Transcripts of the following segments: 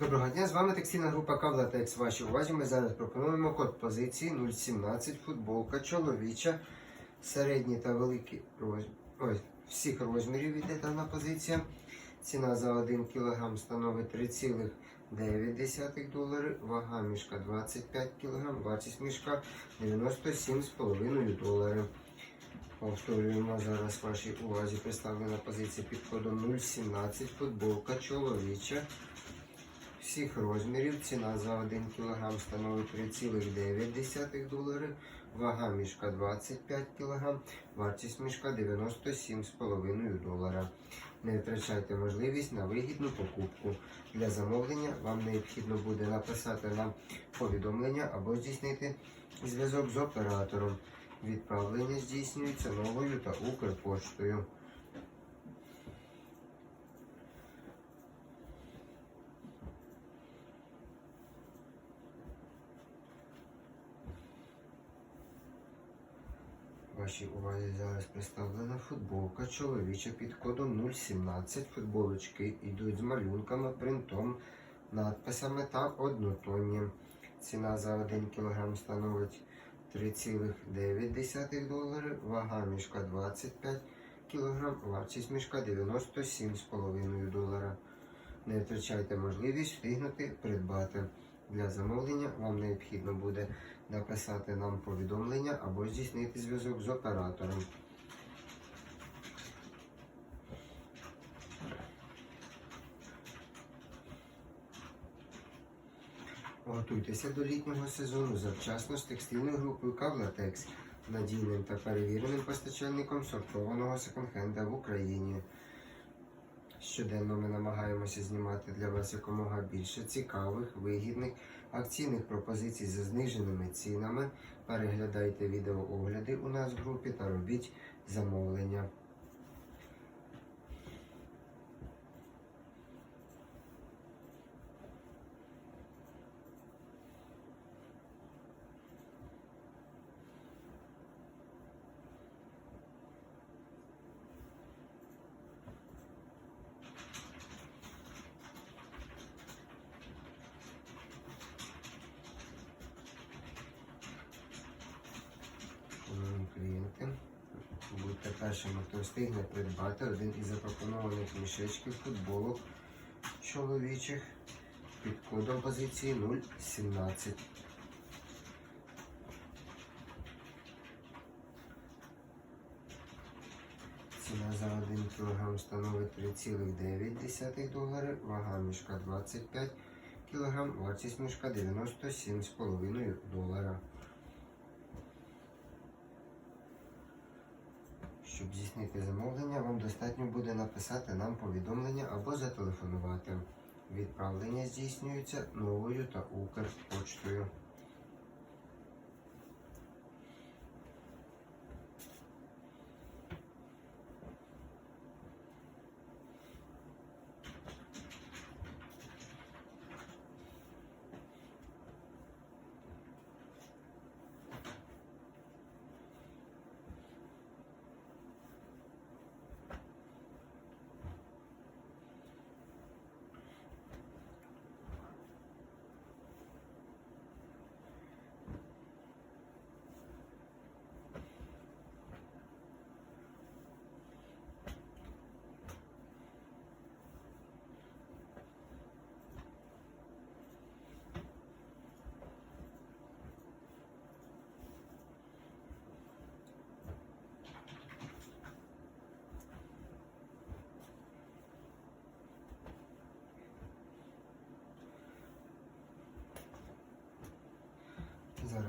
Доброго дня, з вами текстильна група Кавлатекс. Вашій увазі ми зараз пропонуємо код позиції 017 футболка чоловіча, середній та великий розмір. Ось, всіх розмірів іде дана позиція. Ціна за 1 кг становить 3,9 долари, вага мішка 25 кг, вартість мішка 97,5 доларів. Повторюємо зараз вашій увазі представлена позиція під кодом 017 футболка чоловіча всіх розмірів. Ціна за 1 кг становить 3,9 долари, вага мішка 25 кг, вартість мішка 97,5 долара. Не втрачайте можливість на вигідну покупку. Для замовлення вам необхідно буде написати нам повідомлення або здійснити зв'язок з оператором. Відправлення здійснюється новою та Укрпоштою. Вашій увазі зараз представлена футболка чоловіча під кодом 017. Футболочки йдуть з малюнками, принтом, надписами та однотонні. Ціна за 1 кг становить 3,9 долари, вага мішка 25 кг, вартість мішка 97,5 долара. Не втрачайте можливість встигнути придбати. Для замовлення вам необхідно буде написати нам повідомлення або здійснити зв'язок з оператором. Готуйтеся до літнього сезону завчасно з текстильною групою Кавлатекс, надійним та перевіреним постачальником сортованого секонд-хенда в Україні. Щоденно ми намагаємося знімати для вас якомога більше цікавих, вигідних, акційних пропозицій за зниженими цінами. Переглядайте відеоогляди у нас в групі та робіть замовлення. Першими, хто встигне придбати один із запропонованих мішечків футболок чоловічих під кодом позиції 017. Ціна за 1 кг становить 3,9 долари, вага мішка 25 кг, вартість мішка 97,5 долара. Щоб здійснити замовлення, вам достатньо буде написати нам повідомлення або зателефонувати. Відправлення здійснюється новою та Укрпочтою.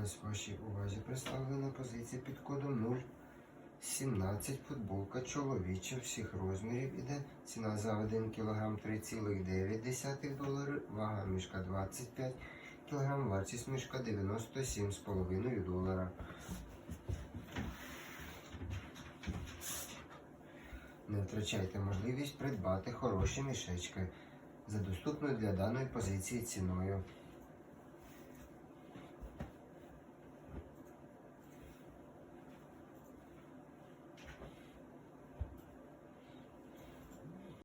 Зараз вашій увазі представлена позиція під кодом 017 футболка чоловіча всіх розмірів іде. Ціна за 1 кг 3,9 долари, вага мішка 25 кг, вартість мішка 97,5 долара. Не втрачайте можливість придбати хороші мішечки за доступною для даної позиції ціною.